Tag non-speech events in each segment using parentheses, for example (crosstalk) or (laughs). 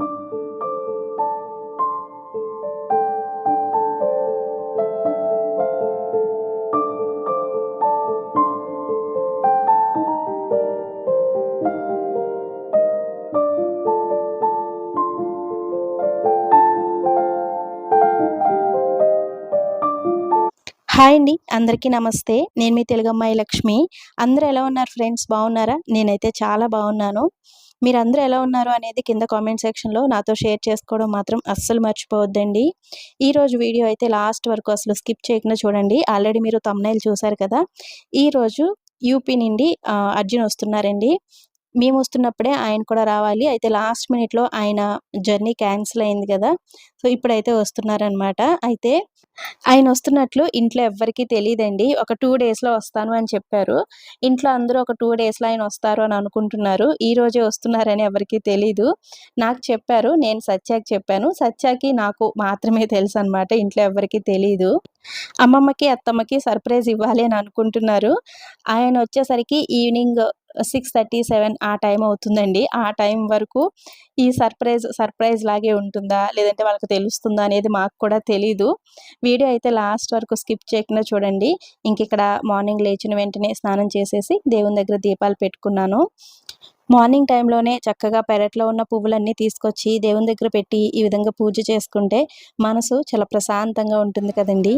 Hi అండి అందరికీ నమస్తే. నేను మీ తెలుగమ్మాయి లక్ష్మి. అందరూ ఎలా ఉన్నారు ఫ్రెండ్స్? బాగున్నారా? నేనైతే చాలా బాగున్నాను. మీరు అందరూ ఎలా ఉన్నారు అనేది కింద కామెంట్ సెక్షన్లో నాతో షేర్ చేసుకోవడం మాత్రం అస్సలు మర్చిపోవద్దండి. ఈరోజు వీడియో అయితే లాస్ట్ వరకు అసలు స్కిప్ చేయకుండా చూడండి. ఆల్రెడీ మీరు తమ్నైల్ చూసారు కదా? ఈరోజు యూపీ నుండి అర్జున్ వస్తున్నారండి. మేము వస్తున్నప్పుడే ఆయన కూడా రావాలి. అయితే లాస్ట్ మినిట్లో ఆయన జర్నీ క్యాన్సిల్ అయింది కదా సో ఇప్పుడైతే వస్తున్నారనమాట. అయితే ఆయన వస్తున్నట్లు ఇంట్లో ఎవ్వరికీ తెలియదండి ఒక టూ డేస్లో వస్తాను అని చెప్పారు. ఇంట్లో అందరూ ఒక టూ డేస్లో ఆయన వస్తారు అని అనుకుంటున్నారు. ఈ రోజే వస్తున్నారని ఎవరికీ తెలీదు. నాకు చెప్పారు నేను సత్యాకి చెప్పాను. సత్యాకి నాకు మాత్రమే తెలుసు అనమాట ఇంట్లో ఎవరికీ తెలీదు. అమ్మమ్మకి అత్తమ్మకి సర్ప్రైజ్ ఇవ్వాలి అని అనుకుంటున్నారు. ఆయన వచ్చేసరికి ఈవినింగ్ సిక్స్ థర్టీ సెవెన్ ఆ టైం అవుతుందండి. ఆ టైం వరకు ఈ సర్ప్రైజ్ సర్ప్రైజ్ లాగే ఉంటుందా? లేదంటే వాళ్ళకి తెలుస్తుందా అనేది మాకు కూడా తెలీదు. వీడియో అయితే లాస్ట్ వరకు స్కిప్ చేయకుండా చూడండి. ఇంక ఇక్కడ మార్నింగ్ లేచిన వెంటనే స్నానం చేసేసి దేవుని దగ్గర దీపాలు పెట్టుకున్నాను. మార్నింగ్ టైంలోనే చక్కగా పెరట్లో ఉన్న పువ్వులన్నీ తీసుకొచ్చి దేవుని దగ్గర పెట్టి ఈ విధంగా పూజ చేసుకుంటే మనసు చాలా ప్రశాంతంగా ఉంటుంది కదండి.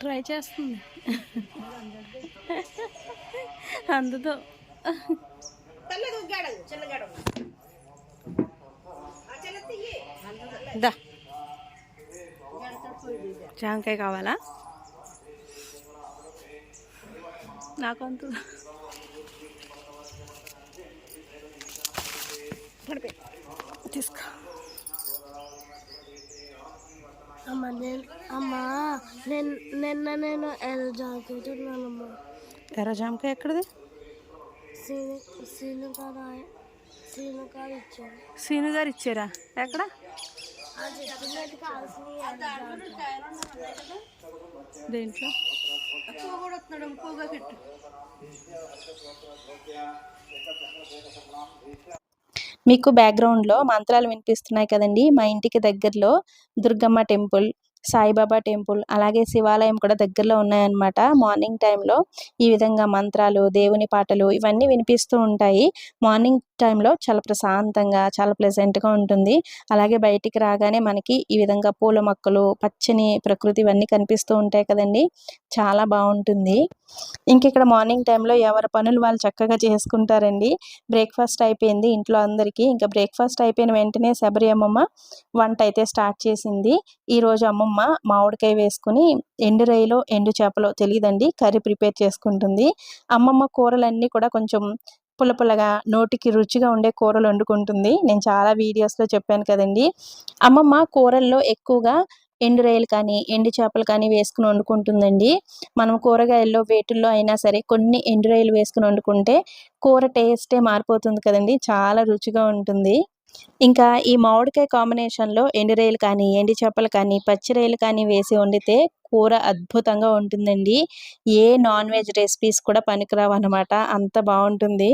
ట్రై చేస్తుంది. అందుతో. దా. జాంకాయ కావాలా? నాకు అంత తీసుకో. అమ్మ నేను అమ్మ నేను నిన్న నేను ఎల్జాకి తిన్నానమ్మా ఎర్ర జామకాయ ఎక్కడిది? సీను సీను కాడ సీను కాడ ఇచ్చాను సీను గారు ఇచ్చారా ఎక్కడ దేంట్లో? మీకు బ్యాక్గ్రౌండ్లో మంత్రాలు వినిపిస్తున్నాయి కదండి. మా ఇంటికి దగ్గరలో దుర్గమ్మ టెంపుల్ సాయిబాబా టెంపుల్ అలాగే శివాలయం కూడా దగ్గరలో ఉన్నాయన్నమాట. మార్నింగ్ టైంలో ఈ విధంగా మంత్రాలు దేవుని పాటలు ఇవన్నీ వినిపిస్తూ ఉంటాయి. మార్నింగ్ టైంలో చాలా ప్రశాంతంగా చాలా ప్లెజెంట్గా ఉంటుంది. అలాగే బయటికి రాగానే మనకి ఈ విధంగా పూల మొక్కలు పచ్చని ప్రకృతి ఇవన్నీ కనిపిస్తూ ఉంటాయి కదండి. చాలా బాగుంటుంది. ఇంక ఇక్కడ మార్నింగ్ టైంలో ఎవరి పనులు వాళ్ళు చక్కగా చేసుకుంటారండి. బ్రేక్ఫాస్ట్ అయిపోయింది ఇంట్లో అందరికీ. ఇంకా బ్రేక్ఫాస్ట్ అయిపోయిన వెంటనే శబరి అమ్మమ్మ వంట అయితే స్టార్ట్ చేసింది. ఈరోజు అమ్మమ్మ మామిడికాయ వేసుకుని ఎండు రొయ్యలో ఎండు చేపలో తెలియదండి కర్రీ ప్రిపేర్ చేసుకుంటుంది. అమ్మమ్మ కూరలన్నీ కూడా కొంచెం పులపులగా నోటికి రుచిగా ఉండే కూరలు వండుకుంటుంది. నేను చాలా వీడియోస్లో చెప్పాను కదండి. అమ్మమ్మ కూరల్లో ఎక్కువగా ఎండు రొయ్యలు కానీ ఎండు చేపలు కానీ వేసుకుని వండుకుంటుందండి. మనం కూరగాయల్లో వేటుల్లో అయినా సరే కొన్ని ఎండు రొయ్యలు వేసుకుని వండుకుంటే కూర టేస్టే మారిపోతుంది కదండి. చాలా రుచిగా ఉంటుంది. ఇంకా ఈ మామిడికాయ కాంబినేషన్లో ఎండు రొయ్యలు కానీ ఎండి చేపలు కానీ పచ్చి రొయ్యలు కానీ వేసి వండితే కూర అద్భుతంగా ఉంటుందండి. ఏ నాన్ వెజ్ రెసిపీస్ కూడా పనికిరావు అనమాట అంత బాగుంటుంది.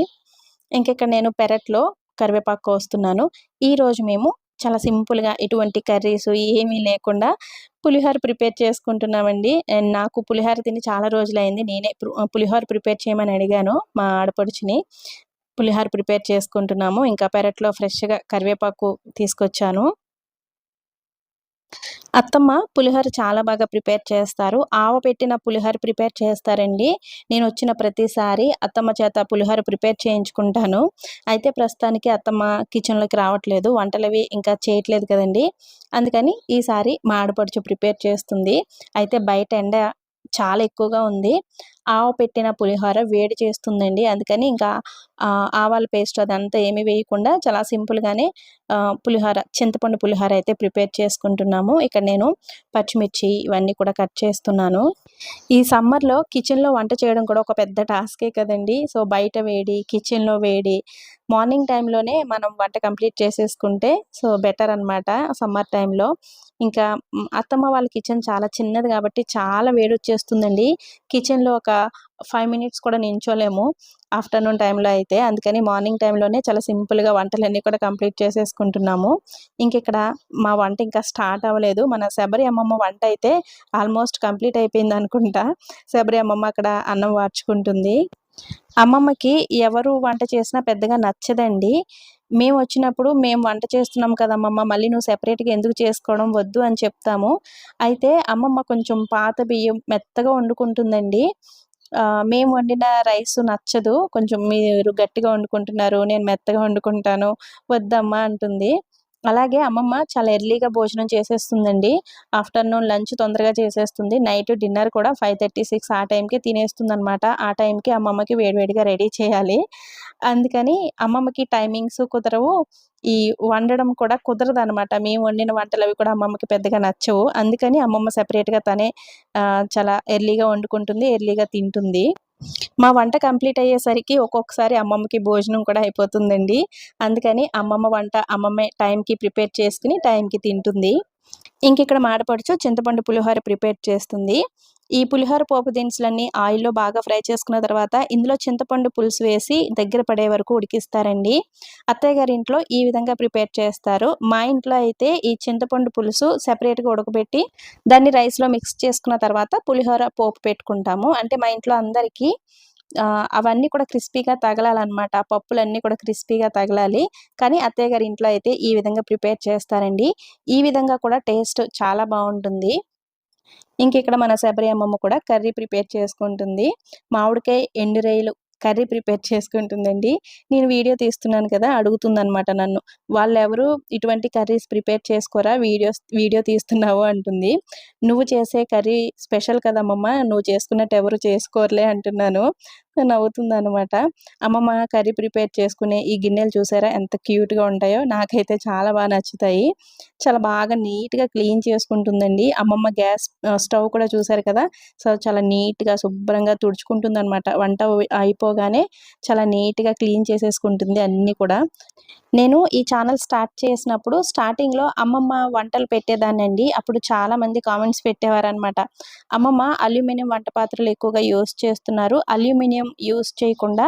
ఇంక ఇక్కడ నేను పెరట్లో కరివేపాకు కోస్తున్నాను. ఈరోజు మేము చాలా సింపుల్గా ఇటువంటి కర్రీస్ ఏమీ లేకుండా పులిహోర ప్రిపేర్ చేసుకుంటున్నామండి. నాకు పులిహోర తిని చాలా రోజులైంది. నేనే పులిహోర ప్రిపేర్ చేయమని అడిగాను మా ఆడపడుచుని. పులిహోర ప్రిపేర్ చేసుకుంటున్నాము. ఇంకా పెరట్లో ఫ్రెష్గా కరివేపాకు తీసుకొచ్చాను. అత్తమ్మ పులిహోర చాలా బాగా ప్రిపేర్ చేస్తారు. ఆవ పెట్టిన పులిహోర ప్రిపేర్ చేస్తారండి. నేను వచ్చిన ప్రతిసారి అత్తమ్మ చేత పులిహోర ప్రిపేర్ చేయించుకుంటాను. అయితే ప్రస్తుతానికి అత్తమ్మ కిచెన్లోకి రావట్లేదు. వంటలవి ఇంకా చేయట్లేదు కదండి. అందుకని ఈసారి మా ఆడపడుచు ప్రిపేర్ చేస్తుంది. అయితే బయట ఎండ చాలా ఎక్కువగా ఉంది. ఆవు పెట్టిన పులిహోర వేడి చేస్తుందండి. అందుకని ఇంకా ఆవాల పేస్ట్ అదంతా ఏమీ వేయకుండా చాలా సింపుల్గానే పులిహోర చింతపండు పులిహోర అయితే ప్రిపేర్ చేసుకుంటున్నాము. ఇక్కడ నేను పచ్చిమిర్చి ఇవన్నీ కూడా కట్ చేస్తున్నాను. ఈ సమ్మర్లో కిచెన్లో వంట చేయడం కూడా ఒక పెద్ద టాస్కే కదండి. సో బయట వేడి కిచెన్లో వేడి మార్నింగ్ టైంలోనే మనం వంట కంప్లీట్ చేసేసుకుంటే సో బెటర్ అనమాట సమ్మర్ టైంలో ఇంకా అత్తమ్మ వాళ్ళ కిచెన్ చాలా చిన్నది కాబట్టి చాలా వేడి వచ్చేస్తుందండి కిచెన్లో ఒక ఫైవ్ మినిట్స్ కూడా నించోలేము ఆఫ్టర్నూన్ టైంలో అయితే. అందుకని మార్నింగ్ టైంలోనే చాలా సింపుల్గా వంటలన్నీ కూడా కంప్లీట్ చేసేసుకుంటున్నాము. ఇంక ఇక్కడ మా వంట ఇంకా స్టార్ట్ అవ్వలేదు. మన శబరి అమ్మమ్మ వంట అయితే ఆల్మోస్ట్ కంప్లీట్ అయిపోయింది అనుకుంటా. శబరి అమ్మమ్మ అక్కడ అన్నం వార్చుకుంటుంది. అమ్మమ్మకి ఎవరు వంట చేసినా పెద్దగా నచ్చదండి. మేము వచ్చినప్పుడు మేము వంట చేస్తున్నాం కదమ్మమ్మ మళ్ళీ నువ్వు సెపరేట్గా ఎందుకు చేసుకోవడం వద్దు అని చెప్తాము. అయితే అమ్మమ్మ కొంచెం పాత బియ్యం మెత్తగా వండుకుంటుందండి. మేము వండిన రైస్ నచ్చదు. కొంచెం మీరు గట్టిగా వండుకుంటున్నారు నేను మెత్తగా వండుకుంటాను వద్దమ్మా అంటుంది. అలాగే అమ్మమ్మ చాలా ఎర్లీగా భోజనం చేసేస్తుందండి. ఆఫ్టర్నూన్ లంచ్ తొందరగా చేసేస్తుంది. నైట్ డిన్నర్ కూడా ఫైవ్ థర్టీ సిక్స్ ఆ టైంకి తినేస్తుంది అనమాట ఆ టైంకి అమ్మమ్మకి వేడివేడిగా రెడీ చేయాలి. అందుకని అమ్మమ్మకి టైమింగ్స్ కుదరవు. ఈ వండడం కూడా కుదరదు అనమాట మేము వండిన వంటలు అవి కూడా అమ్మమ్మకి పెద్దగా నచ్చవు. అందుకని అమ్మమ్మ సెపరేట్గా తనే చాలా ఎర్లీగా వండుకుంటుంది ఎర్లీగా తింటుంది. మా వంట కంప్లీట్ అయ్యేసరికి ఒక్కొక్కసారి అమ్మమ్మకి భోజనం కూడా అయిపోతుందండి. అందుకని అమ్మమ్మ వంట అమ్మమ్మ టైంకి ప్రిపేర్ చేసుకుని టైంకి తింటుంది. ఇంక ఇక్కడ మాడపడుచు చింతపండు పులిహోర ప్రిపేర్ చేస్తుంది. ఈ పులిహోర పోపు దినుసులన్నీ ఆయిల్లో బాగా ఫ్రై చేసుకున్న తర్వాత ఇందులో చింతపండు పులుసు వేసి దగ్గర పడే వరకు ఉడికిస్తారండి. అత్తయ్య గారి ఇంట్లో ఈ విధంగా ప్రిపేర్ చేస్తారు. మా ఇంట్లో అయితే ఈ చింతపండు పులుసు సెపరేట్గా ఉడకబెట్టి దాన్ని రైస్లో మిక్స్ చేసుకున్న తర్వాత పులిహోర పోపు పెట్టుకుంటాము. అంటే మా ఇంట్లో అందరికీ అవన్నీ కూడా క్రిస్పీగా తగలాలన్నమాట. ఆ పప్పులన్నీ కూడా క్రిస్పీగా తగలాలి. కానీ అత్తయ్య గారి ఇంట్లో అయితే ఈ విధంగా ప్రిపేర్ చేస్తారండి. ఈ విధంగా కూడా టేస్ట్ చాలా బాగుంటుంది. ఇంక ఇక్కడ మన శబరి అమ్మమ్మ కూడా కర్రీ ప్రిపేర్ చేసుకుంటుంది. మామిడికాయ ఎండు కర్రీ ప్రిపేర్ చేసుకుంటుందండి. నేను వీడియో తీస్తున్నాను కదా అడుగుతుందనమాట నన్ను. వాళ్ళు ఎవరు ఇటువంటి కర్రీస్ ప్రిపేర్ చేసుకోరా వీడియోస్ వీడియో తీస్తున్నావు అంటుంది. నువ్వు చేసే కర్రీ స్పెషల్ కదమ్మమ్మ నువ్వు చేసుకున్నట్టు ఎవరు చేసుకోరులే అంటున్నాను. నవ్వుతుంది అనమాట అమ్మమ్మ కర్రీ ప్రిపేర్ చేసుకునే ఈ గిన్నెలు చూసారా? ఎంత క్యూట్గా ఉంటాయో నాకైతే చాలా బాగా నచ్చుతాయి. చాలా బాగా నీట్గా క్లీన్ చేసుకుంటుందండి. అమ్మమ్మ గ్యాస్ స్టవ్ కూడా చూసారు కదా? సో చాలా నీట్గా శుభ్రంగా తుడుచుకుంటుంది అనమాట వంట అయిపోగానే చాలా నీట్గా క్లీన్ చేసేసుకుంటుంది అన్నీ కూడా. నేను ఈ ఛానల్ స్టార్ట్ చేసినప్పుడు స్టార్టింగ్లో అమ్మమ్మ వంటలు పెట్టేదాన్నండి. అప్పుడు చాలామంది కామెంట్స్ పెట్టేవారనమాట అమ్మమ్మ అల్యూమినియం వంట పాత్రలు ఎక్కువగా యూస్ చేస్తున్నారు. అల్యూమినియం యూస్ చేయకుండా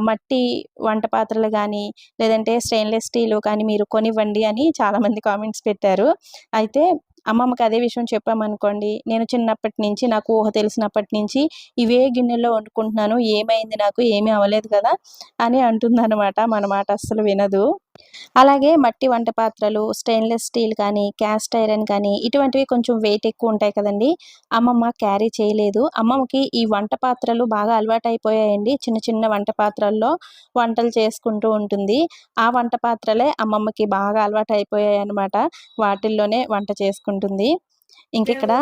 మట్టి వంట పాత్రలు కానీ లేదంటే స్టెయిన్లెస్ స్టీల్ కానీ మీరు కొనివ్వండి అని చాలామంది కామెంట్స్ పెట్టారు. అయితే అమ్మమ్మకి అదే విషయం చెప్పామనుకోండి నేను చిన్నప్పటి నుంచి నాకు ఊహ తెలిసినప్పటి నుంచి ఇవే గిన్నెల్లో వండుకుంటున్నాను ఏమైంది నాకు ఏమీ అవ్వలేదు కదా అని అంటుందన్నమాట మన మాట అస్సలు వినదు. అలాగే మట్టి వంట పాత్రలు స్టెయిన్లెస్ స్టీల్ కానీ క్యాస్ట్ ఐరన్ కానీ ఇటువంటివి కొంచెం వెయిట్ ఎక్కువ ఉంటాయి కదండి అమ్మమ్మ క్యారీ చేయలేదు. అమ్మమ్మకి ఈ వంట పాత్రలు బాగా అలవాటు అయిపోయాయండి చిన్న చిన్న వంట పాత్రల్లో వంటలు చేసుకుంటూ ఉంటుంది. ఆ వంట పాత్రలే అమ్మమ్మకి బాగా అలవాటు అయిపోయాయి అన్నమాట వాటిల్లోనే వంట చేసుకుంటుంది. ఇంకిక్కడ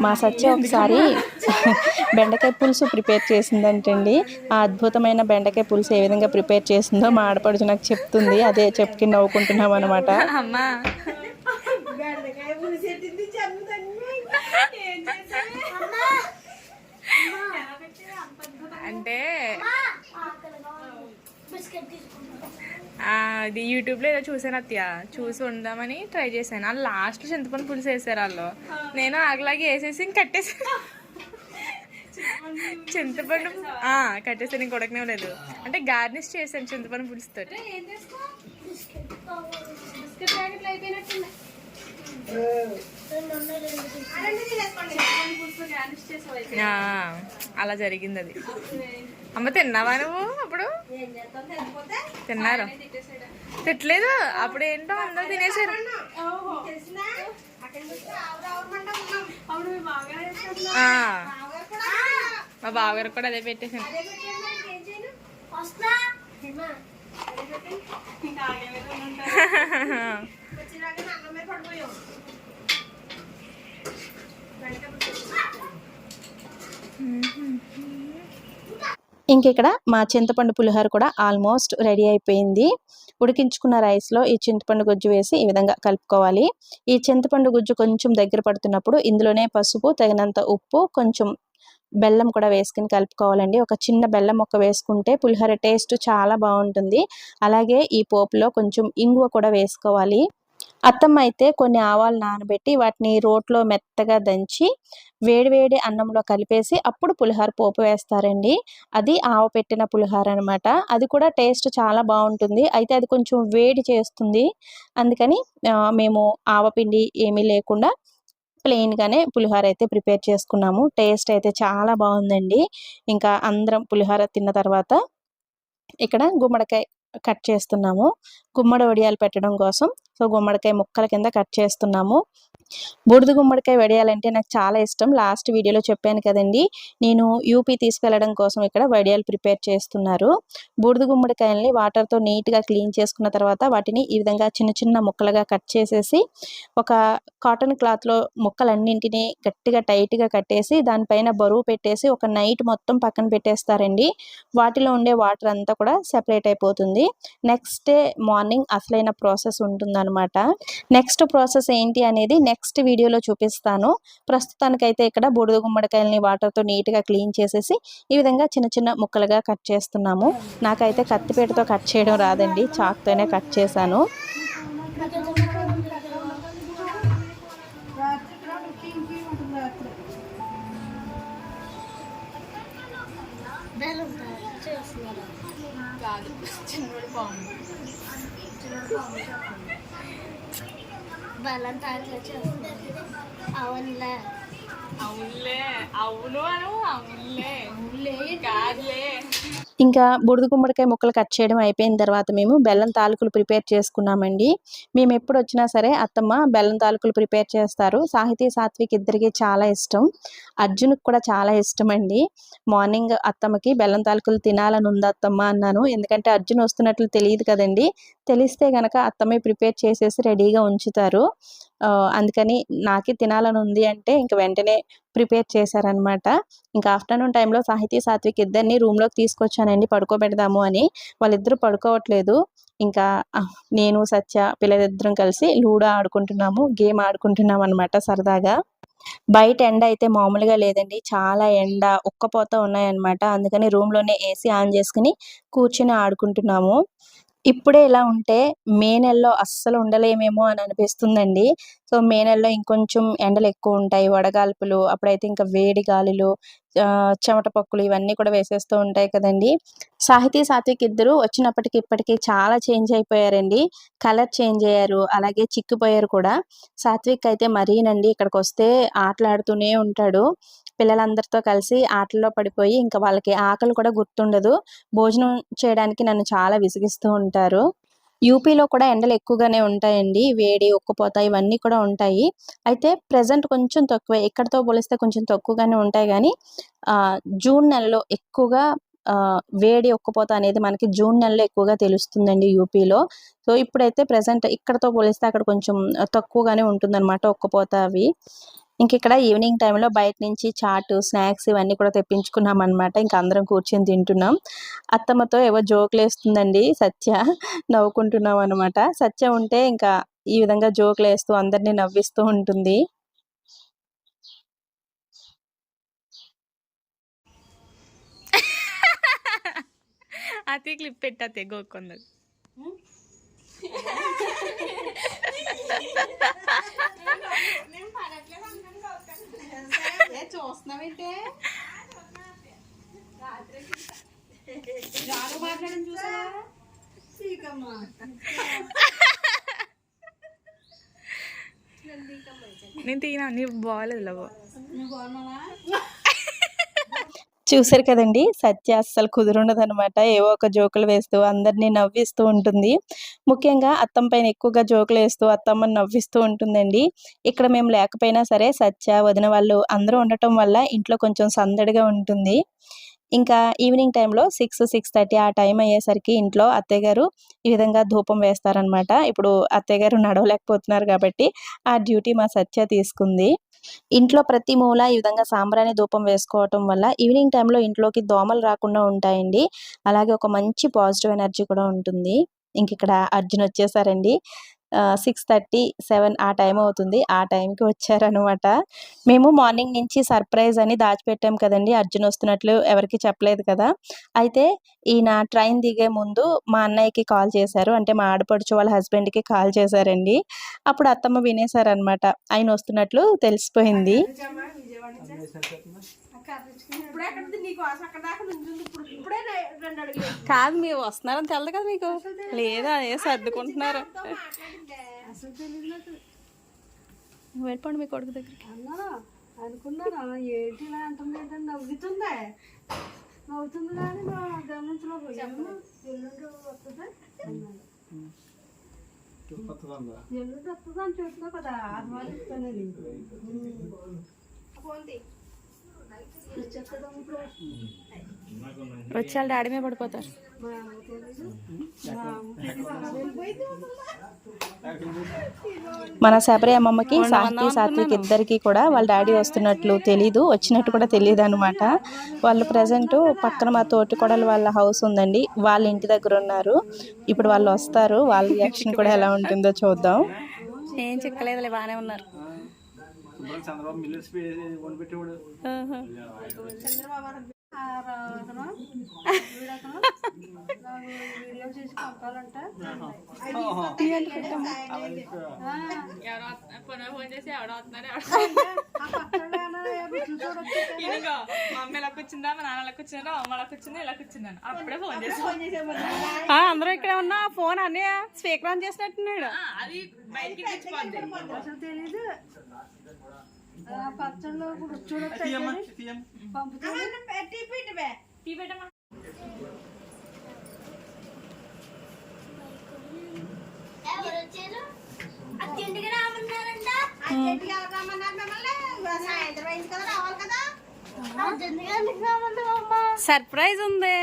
మా సత్య ఒకసారి (laughs) బెండకాయ పులుసు ప్రిపేర్ చేసిందంటండి. ఆ అద్భుతమైన బెండకాయ పులుసు ఏ విధంగా ప్రిపేర్ చేసిందో మా ఆడపడుచు నాకు చెప్తుంది. అదే చెప్పుకి నవ్వుకుంటున్నాం అనమాట అమ్మా. అంటే అది యూట్యూబ్లో ఏదో చూసాను అత్తయ్య. చూసి వందామని ట్రై చేశాను. వాళ్ళు లాస్ట్ చింతపండు పులుసు వేసారు వాళ్ళు. నేను ఆగలాగి వేసేసి ఇంక కట్టేసాను చింతపండు ఆ, కట్టేసాను ఇంక ఉడకనివ్వలేదు. అంటే గార్నిష్ చేశాను చింతపండు పులుసుతో అలా జరిగింది అది అమ్మ తిన్నావా నువ్వు అప్పుడు? తిన్నారు? తిట్టలేదు. అప్పుడు ఏంటో అందరూ తినేసారు మా బావగారు కూడా అదే పెట్టేసాను వస్తా (laughs) ఇంక ఇక్కడ మా చింతపండు పులిహోర కూడా ఆల్మోస్ట్ రెడీ అయిపోయింది. ఉడికించుకున్న రైస్లో ఈ చింతపండు గుజ్జు వేసి ఈ విధంగా కలుపుకోవాలి. ఈ చింతపండు గుజ్జు కొంచెం దగ్గర పడుతున్నప్పుడు ఇందులోనే పసుపు తగినంత ఉప్పు కొంచెం బెల్లం కూడా వేసుకుని కలుపుకోవాలండి. ఒక చిన్న బెల్లం మొక్క వేసుకుంటే పులిహోర టేస్ట్ చాలా బాగుంటుంది. అలాగే ఈ పోపులో కొంచెం ఇంగువ కూడా వేసుకోవాలి. అత్తమ్మ అయితే కొన్ని ఆవాలు నానబెట్టి వాటిని రోట్లో మెత్తగా దంచి వేడివేడి అన్నంలో కలిపేసి అప్పుడు పులిహోర పోపు వేస్తారండి. అది ఆవ పెట్టిన పులిహోర అనమాట అది కూడా టేస్ట్ చాలా బాగుంటుంది. అయితే అది కొంచెం వేడి చేస్తుంది. అందుకని మేము ఆవపిండి ఏమీ లేకుండా ప్లెయిన్గానే పులిహోర అయితే ప్రిపేర్ చేసుకున్నాము. టేస్ట్ అయితే చాలా బాగుందండి. ఇంకా అందరం పులిహోర తిన్న తర్వాత ఇక్కడ గుమ్మడికాయ కట్ చేస్తున్నాము. గుమ్మడి వడియాలు పెట్టడం కోసం. సో గుమ్మడికాయ ముక్కల కింద కట్ చేస్తున్నాము. బూడిద గుమ్మడికాయ వడియాలంటే నాకు చాలా ఇష్టం. లాస్ట్ వీడియోలో చెప్పాను కదండి నేను యూపీ తీసుకెళ్ళడం కోసం ఇక్కడ వడియాలు ప్రిపేర్ చేస్తున్నారు. బూడిద గుమ్మడికాయల్ని వాటర్తో నీట్గా క్లీన్ చేసుకున్న తర్వాత వాటిని ఈ విధంగా చిన్న చిన్న ముక్కలుగా కట్ చేసేసి ఒక కాటన్ క్లాత్లో ముక్కలన్నింటినీ గట్టిగా టైట్గా కట్టేసి దానిపైన బరువు పెట్టేసి ఒక నైట్ మొత్తం పక్కన పెట్టేస్తారండి. వాటిలో ఉండే వాటర్ అంతా కూడా సెపరేట్ అయిపోతుంది. నెక్స్ట్ డే మార్నింగ్ అసలైన ప్రాసెస్ ఉంటుందన్నమాట. నెక్స్ట్ ప్రాసెస్ ఏంటి అనేది నెక్స్ట్ వీడియోలో చూపిస్తాను. ప్రస్తుతానికైతే ఇక్కడ బూడిద గుమ్మడికాయలని వాటర్తో నీట్గా క్లీన్ చేసేసి ఈ విధంగా చిన్న చిన్న ముక్కలుగా కట్ చేస్తున్నాము. నాకైతే కత్తిపీటతో కట్ చేయడం రాదండి. చాక్తోనే కట్ చేశాను. కాదు చిన్నోడు బాగుంది. బలం తాగితే అవునులే. అవునులే. అవును అను అవునులే. ఇంకా బుడిద గుమ్మడికాయ ముక్కలు కట్ చేయడం అయిపోయిన తర్వాత మేము బెల్లం తాలూకులు ప్రిపేర్ చేసుకున్నామండి. మేము ఎప్పుడు వచ్చినా సరే అత్తమ్మ బెల్లం తాలూకులు ప్రిపేర్ చేస్తారు. సాహితీ సాత్విక్ ఇద్దరికి చాలా ఇష్టం. అర్జున్కి కూడా చాలా ఇష్టం అండి మార్నింగ్ అత్తమ్మకి బెల్లం తాలూకులు తినాలని ఉంది అత్తమ్మ అన్నాను. ఎందుకంటే అర్జున్ వస్తున్నట్లు తెలియదు కదండి. తెలిస్తే కనుక అత్తమ్మే ప్రిపేర్ చేసేసి రెడీగా ఉంచుతారు. అందుకని నాకే తినాలని ఉంది అంటే ఇంక వెంటనే ప్రిపేర్ చేశారనమాట ఇంకా ఆఫ్టర్నూన్ టైంలో నితి సాత్విక్ ఇద్దరిని రూమ్లోకి తీసుకొచ్చానండి పడుకోబెడదాము అని. వాళ్ళిద్దరూ పడుకోవట్లేదు. ఇంకా నేను సత్య పిల్లలిద్దరం కలిసి లూడో ఆడుకుంటున్నాము గేమ్ ఆడుకుంటున్నాం అనమాట సరదాగా. బయట ఎండ అయితే మామూలుగా లేదండి. చాలా ఎండ ఉక్కపోత ఉన్నాయన్నమాట. అందుకని రూమ్లోనే ఏసీ ఆన్ చేసుకుని కూర్చుని ఆడుకుంటున్నాము. ఇప్పుడే ఇలా ఉంటే మే నెలలో అస్సలు ఉండలేమేమో అని అనిపిస్తుందండి. సో మే నెలలో ఇంకొంచెం ఎండలు ఎక్కువ ఉంటాయి వడగాల్పులు అప్పుడైతే ఇంకా వేడి గాలులు చెమట పక్కులు ఇవన్నీ కూడా వేసేస్తూ ఉంటాయి కదండి. సాహితీ సాత్విక్ ఇద్దరు వచ్చినప్పటికి ఇప్పటికీ చాలా చేంజ్ అయిపోయారండి. కలర్ చేంజ్ అయ్యారు అలాగే చిక్కిపోయారు కూడా. సాత్విక్ అయితే మరీనండి ఇక్కడికి వస్తే ఆటలాడుతూనే ఉంటాడు. పిల్లలందరితో కలిసి ఆటల్లో పడిపోయి ఇంకా వాళ్ళకి ఆకలి కూడా గుర్తుండదు. భోజనం చేయడానికి నన్ను చాలా విసిగిస్తూ ఉంటారు. యూపీలో కూడా ఎండలు ఎక్కువగానే ఉంటాయండి. వేడి ఉక్కపోత ఇవన్నీ కూడా ఉంటాయి. అయితే ప్రజెంట్ కొంచెం తక్కువే. ఇక్కడతో పోలిస్తే కొంచెం తక్కువగానే ఉంటాయి కానీ జూన్ నెలలో ఎక్కువగా వేడి ఉక్కపోత అనేది మనకి జూన్ నెలలో ఎక్కువగా తెలుస్తుందండి యూపీలో. సో ఇప్పుడైతే ప్రజెంట్ ఇక్కడతో పోలిస్తే అక్కడ కొంచెం తక్కువగానే ఉంటుందన్నమాట ఉక్కపోత అవి. ఇంక ఇక్కడ ఈవినింగ్ టైంలో బయట నుంచి చాట్ స్నాక్స్ ఇవన్నీ కూడా తెప్పించుకున్నాం అనమాట ఇంకా అందరం కూర్చొని తింటున్నాం. అత్తమ్మతో ఏవో జోకులు వేస్తుందండి సత్య. నవ్వుకుంటున్నాం అనమాట సత్య ఉంటే ఇంకా ఈ విధంగా జోకులు వేస్తూ అందరినీ నవ్విస్తూ ఉంటుంది. అతి క్లిప్ పెట్టతే (laughs) గోకొందరు చూస్తున్నావేంటే? జాను మాట్లాడడం చూసావా? సీకమ్మ. నేను తీనా నీ బాగాలేదు నువ్వు బాగున్నావా? చూసారు కదండి? సత్య అస్సలు కుదురుండదు అనమాట ఏవో ఒక జోకులు వేస్తూ అందరినీ నవ్విస్తూ ఉంటుంది. ముఖ్యంగా అత్తమ్మ పైన ఎక్కువగా జోకులు వేస్తూ అత్తమ్మని నవ్విస్తూ ఉంటుందండి. ఇక్కడ మేము లేకపోయినా సరే సత్య వదిన వాళ్ళు అందరూ ఉండటం వల్ల ఇంట్లో కొంచెం సందడిగా ఉంటుంది. ఇంకా ఈవినింగ్ టైంలో సిక్స్ సిక్స్ థర్టీ ఆ టైం అయ్యేసరికి ఇంట్లో అత్తయ్య గారు ఈ విధంగా ధూపం వేస్తారనమాట ఇప్పుడు అత్తయ్య గారు నడవలేకపోతున్నారు కాబట్టి ఆ డ్యూటీ మా సత్య తీసుకుంది. ఇంట్లో ప్రతి మూల ఈ విధంగా సాంబ్రాణి ధూపం వేసుకోవటం వల్ల ఈవినింగ్ టైంలో ఇంట్లోకి దోమలు రాకుండా ఉంటాయండి. అలాగే ఒక మంచి పాజిటివ్ ఎనర్జీ కూడా ఉంటుంది. ఇంక ఇక్కడ అర్జున్ వచ్చేసారండి. సిక్స్ థర్టీ సెవెన్ ఆ టైం అవుతుంది. ఆ టైంకి వచ్చారనమాట మేము మార్నింగ్ నుంచి సర్ప్రైజ్ అని దాచిపెట్టాం కదండి. అర్జున్ వస్తున్నట్లు ఎవరికి చెప్పలేదు కదా. అయితే ఈయన ట్రైన్ దిగే ముందు మా అన్నయ్యకి కాల్ చేశారు. అంటే మా ఆడపడుచు వాళ్ళ హస్బెండ్కి కాల్ చేశారండి. అప్పుడు అత్తమ్మ వినేశారనమాట ఆయన వస్తున్నట్లు తెలిసిపోయింది. కాదు మీరు వస్తున్నారని తెలదు కదా మీకు. లేదా అదే సర్దుకుంటున్నారు? అసలు తెలియదు నాకు. వెళ్ళిపోండి మీ కొడుకు దగ్గరికి. అన్నాను అనుకున్నాను? ఏంటి ఇలా అంటుంది ఏంటని నవ్వుతుందే? నవ్వుతుంది కానీ మా గమనించలేకపోయాము ఎల్లుండి వస్తుందా. ఎల్లుండి వస్తుందా అని చూస్తున్నా కదా ఆదివారం ఇస్తానని. వచ్చేస్తుందా ఇప్పుడు వచ్చి వాళ్ళ డాడీ మీద పడిపోతారు. మన శబరి అమ్మమ్మకి సాహితీ సాత్విక్ ఇద్దరికి కూడా వాళ్ళ డాడీ వస్తున్నట్లు తెలీదు వచ్చినట్టు కూడా తెలియదు అనమాట వాళ్ళు ప్రజెంట్ పక్కన మా తోటికోడలు వాళ్ళ హౌస్ ఉందండి. వాళ్ళ ఇంటి దగ్గర ఉన్నారు. ఇప్పుడు వాళ్ళు వస్తారు. వాళ్ళ రియాక్షన్ కూడా ఎలా ఉంటుందో చూద్దాం. ఏం చిక్కలేదులే బాగానే ఉన్నారు. చంద్రబాబు వీడియో చేసి పంపాలంట ఎవరో ఫోన్ చేసి ఎవడో ఇదిగో మా అమ్మ ఇలా కూర్చుందా మా నాన్న ఇలా కూర్చున్నారా అమ్మ ఇలా కూర్చుంది ఇలా కూర్చున్నాను. అప్పుడే ఫోన్ చేసి ఆ, అందరూ ఇక్కడే ఉన్నా ఫోన్ అన్నయ్య స్పీకర్ ఆన్ చేసినట్టున్నాడు. అది బయటికి తెచ్చిపోద్ది ఆ పచ్చళ్ళు సర్ప్రైజ్ ఉంది.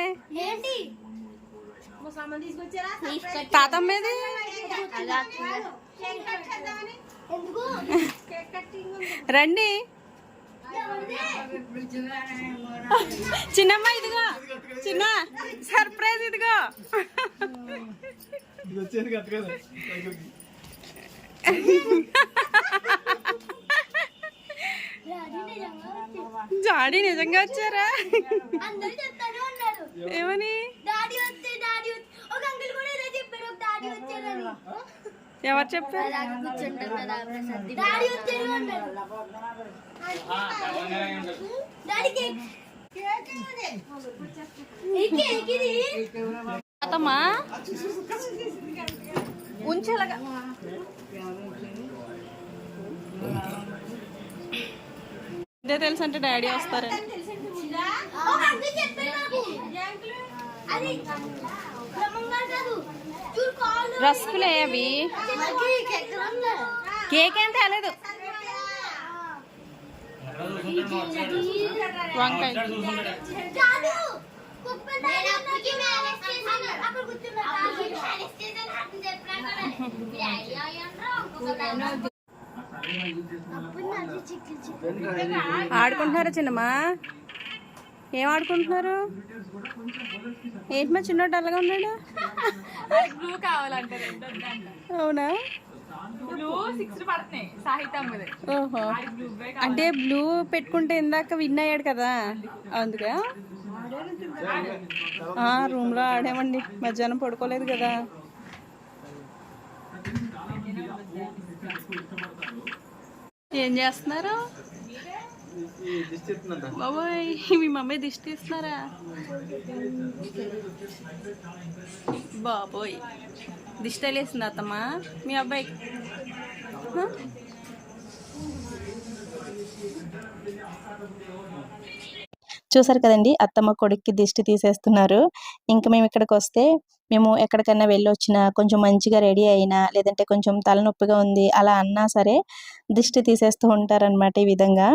ఏంటి? తాతమ్మేది? ఎందుకు? (laughs) రండి. చిన్నమ్మ ఇదిగో. చిన్న సర్ప్రైజ్ ఇదిగో. జాడీ నిజంగా వచ్చారా? ఏమని? డాడీ వస్తే డాడీ ఒక అంకుల్ కూడా ఇదే చెప్పారు డాడీ వచ్చారని. ఎవరు చెప్పారు? ఉంచలగా. ఇదే తెలుసు అంటే డాడీ వస్తారని ఒక అంకుల్ చెప్పారు నాకు అది క్రమంగా కాదు చూడు కాళ్ళు రస్కులే అవి. కేక్ ఏం తేలేదు. వంకాయ. ఆడుకుంటున్నారా చిన్నమ్మా? ఏం ఆడుకుంటున్నారు? ఏంటి మా చిన్నోడు అలాగా ఉన్నాడు? బ్లూ కావాలంటే అవునా? ఓహో. అంటే బ్లూ పెట్టుకుంటే ఇందాక విన్ అయ్యాడు కదా? అందుకే. రూమ్లో ఆడామండి. మధ్యాహ్నం పడుకోలేదు కదా. ఏం చేస్తున్నారు? బాబోయ్ మీ మమ్మీ దిష్టి తీస్తున్నారా బాబోయ్ దిష్టి వెళ్ళేసింది అత్తమ్మా మీ అబ్బాయి. చూసారు కదండి అత్తమ్మ కొడుక్కి దిష్టి తీసేస్తున్నారు. ఇంకా మేము ఇక్కడికి వస్తే మేము ఎక్కడికైనా వెళ్ళి వచ్చినా కొంచెం మంచిగా రెడీ అయినా లేదంటే కొంచెం తలనొప్పిగా ఉంది అలా అన్నా సరే దిష్టి తీసేస్తూ ఉంటారనమాట ఈ విధంగా.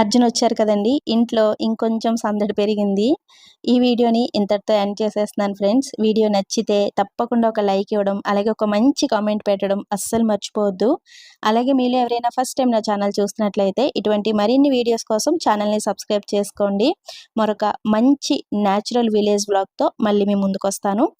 అర్జున్ వచ్చారు కదండి ఇంట్లో ఇంకొంచెం సందడి పెరిగింది. ఈ వీడియోని ఇంతటితో ఎండ్ చేసేస్తున్నాను ఫ్రెండ్స్. వీడియో నచ్చితే తప్పకుండా ఒక లైక్ ఇవ్వడం అలాగే ఒక మంచి కామెంట్ పెట్టడం అస్సలు మర్చిపోవద్దు. అలాగే మీలో ఎవరైనా ఫస్ట్ టైం నా ఛానల్ చూస్తున్నట్లయితే ఇటువంటి మరిన్ని వీడియోస్ కోసం ఛానల్ని సబ్స్క్రైబ్ చేసుకోండి. మరొక మంచి న్యాచురల్ విలేజ్ బ్లాగ్తో మళ్ళీ మీ ముందుకు వస్తాను